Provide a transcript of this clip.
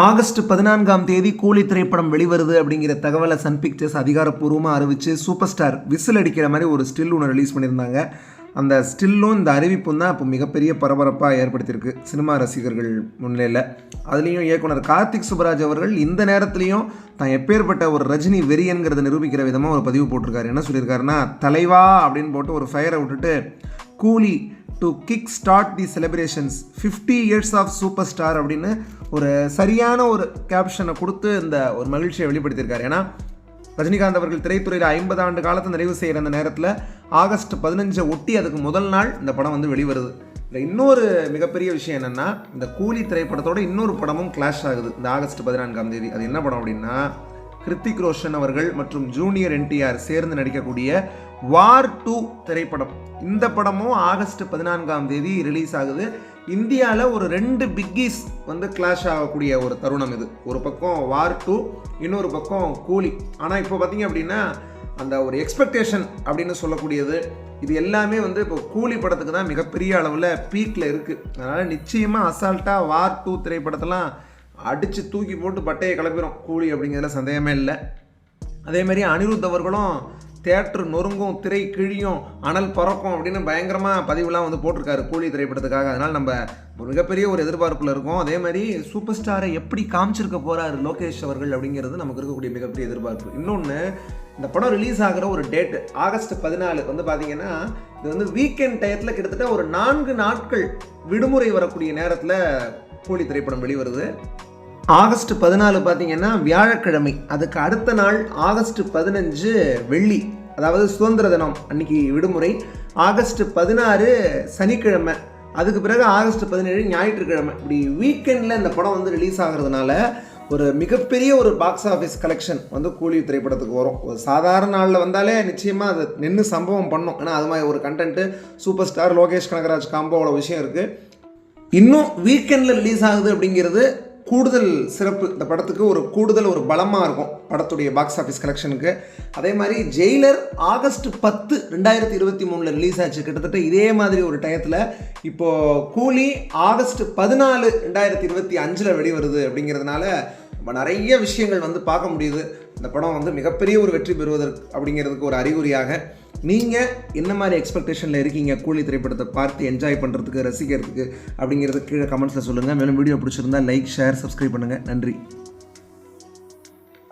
August பதினான்காம் தேதி கூலி திரைப்படம் வெளிவருது அப்படிங்கிற தகவலை சன் பிக்சர்ஸ் அதிகாரப்பூர்வமாக அறிவித்து சூப்பர் ஸ்டார் விசில் அடிக்கிற மாதிரி ஒரு ஸ்டில் ஒன்று ரிலீஸ் பண்ணியிருந்தாங்க. அந்த ஸ்டில்லும் இந்த அறிவிப்பும் தான் இப்போ மிகப்பெரிய பரபரப்பாக ஏற்படுத்தியிருக்கு சினிமா ரசிகர்கள் முன்னிலையில். அதுலேயும் இயக்குனர் கார்த்திக் சுப்ராஜ் அவர்கள் இந்த நேரத்துலையும் தான் எப்பேற்பட்ட ஒரு ரஜினி வெறியன்கிறத நிரூபிக்கிற விதமாக ஒரு பதிவு போட்டிருக்காரு. என்ன சொல்லியிருக்காருன்னா தலைவா அப்படின்னு போட்டு ஒரு ஃபயரை விட்டுட்டு Coolie to kick start the celebrations fifty years of superstar அப்படின்னு ஒரு சரியான ஒரு கேப்ஷனை கொடுத்து இந்த ஒரு மகிழ்ச்சியை வெளிப்படுத்தியிருக்காரு. ஏன்னா ரஜினிகாந்த் அவர்கள் திரைத்துறையில் ஐம்பது ஆண்டு காலத்தை நிறைவு செய்கிற அந்த நேரத்தில் ஆகஸ்ட் பதினஞ்சை ஒட்டி அதுக்கு முதல் நாள் இந்த படம் வந்து வெளிவருது. இதில் இன்னொரு மிகப்பெரிய விஷயம் என்னென்னா இந்த கூலி திரைப்படத்தோட இன்னொரு படமும் கிளாஷ் ஆகுது. இந்த ஆகஸ்ட் பதினான்காம் தேதி. அது என்ன படம் அப்படின்னா கிருத்திக் ரோஷன் அவர்கள் மற்றும் ஜூனியர் என்டிஆர் சேர்ந்து நடிக்கக்கூடிய வார் டூ திரைப்படம். இந்த படமும் ஆகஸ்ட் பதினான்காம் தேதி ரிலீஸ் ஆகுது. இந்தியாவில் ஒரு ரெண்டு பிக்கிஸ் வந்து கிளாஷ் ஆகக்கூடிய ஒரு தருணம் இது. ஒரு பக்கம் வார் டூ இன்னொரு பக்கம் கூலி. ஆனால் இப்போ பார்த்தீங்க அப்படின்னா அந்த ஒரு எக்ஸ்பெக்டேஷன் அப்படின்னு சொல்லக்கூடியது இது எல்லாமே வந்து இப்போ கூலி படத்துக்கு தான் மிகப்பெரிய அளவில் பீக்கில் இருக்குது அதனால் நிச்சயமாக அசால்ட்டாக வார் டூ திரைப்படத்தெல்லாம் அடித்து தூக்கி போட்டு பட்டையை கிளப்பிடும் கூலி அப்படிங்கிறதுல சந்தேகமே இல்லை. அதே அனிருத் அவர்களும் தேட்ரு நொறுங்கும் திரை கிழியும் அனல் பறக்கும் அப்படின்னு பயங்கரமாக பதிவுலாம் வந்து போட்டிருக்காரு கூலி திரைப்படத்துக்காக. அதனால் நம்ம மிகப்பெரிய ஒரு எதிர்பார்ப்பில் இருக்கோம். அதே மாதிரி சூப்பர் ஸ்டாரை எப்படி காமிச்சிருக்க போகிறாரு லோகேஷ் அவர்கள் அப்படிங்கிறது நமக்கு இருக்கக்கூடிய மிகப்பெரிய எதிர்பார்ப்பு. இன்னொன்று இந்த படம் ரிலீஸ் ஆகிற ஒரு டேட்டு ஆகஸ்ட் பதினாலு வந்து பார்த்தீங்கன்னா இது வந்து வீக்கெண்ட் டயத்தில் கிட்டத்தட்ட ஒரு நான்கு நாட்கள் விடுமுறை வரக்கூடிய நேரத்தில் கூலி திரைப்படம் வெளிவருது. ஆகஸ்ட் பதினாலு பார்த்தீங்கன்னா வியாழக்கிழமை. அதுக்கு அடுத்த நாள் ஆகஸ்ட் பதினஞ்சு வெள்ளி அதாவது சுதந்திர தினம் அன்னைக்கு விடுமுறை. ஆகஸ்ட் பதினாறு சனிக்கிழமை அதுக்கு பிறகு ஆகஸ்ட் பதினேழு ஞாயிற்றுக்கிழமை. இப்படி வீக்கெண்டில் இந்த படம் வந்து ரிலீஸ் ஆகிறதுனால ஒரு மிகப்பெரிய ஒரு பாக்ஸ் ஆஃபீஸ் கலெக்ஷன் வந்து கூலி திரைப்படத்துக்கு வரும். ஒரு சாதாரண நாளில் வந்தாலே நிச்சயமாக அது நின்று சம்பவம் பண்ணும். ஏன்னா அது மாதிரி ஒரு content super star Lokesh Kanagaraj காம்போவோட விஷயம் இருக்குது இன்னும் வீக்கெண்டில் ரிலீஸ் ஆகுது அப்படிங்கிறது கூடுதல் சிறப்பு. இந்த படத்துக்கு ஒரு கூடுதல் ஒரு பலமாக இருக்கும் படத்துடைய பாக்ஸ் ஆஃபீஸ் கலெக்ஷனுக்கு அதே மாதிரி ஜெயிலர் ஆகஸ்ட் பத்து ரெண்டாயிரத்தி இருபத்தி மூணில் ரிலீஸ் ஆச்சு. கிட்டத்தட்ட இதே மாதிரி ஒரு டயத்தில் இப்போது கூலி ஆகஸ்ட் பதினாலு ரெண்டாயிரத்தி இருபத்தி அஞ்சில் வெளிவருது அப்படிங்கிறதுனால நம்ம நிறைய விஷயங்கள் வந்து பார்க்க முடியுது. இந்த படம் வந்து மிகப்பெரிய ஒரு வெற்றி பெறுவதற்கு அப்படிங்கிறதுக்கு ஒரு அறிகுறியாக நீங்கள் என்ன மாதிரி எக்ஸ்பெக்டேஷனில் இருக்கீங்க? கூலி திரைப்படத்தை பார்த்து என்ஜாய் பண்ணுறதுக்கு ரசிக்கிறதுக்கு அப்படிங்கிறது கீழே கமெண்ட்ஸில் சொல்லுங்கள் மேலும் வீடியோ பிடிச்சிருந்தா லைக் ஷேர் சப்ஸ்கிரைப் பண்ணுங்கள் நன்றி.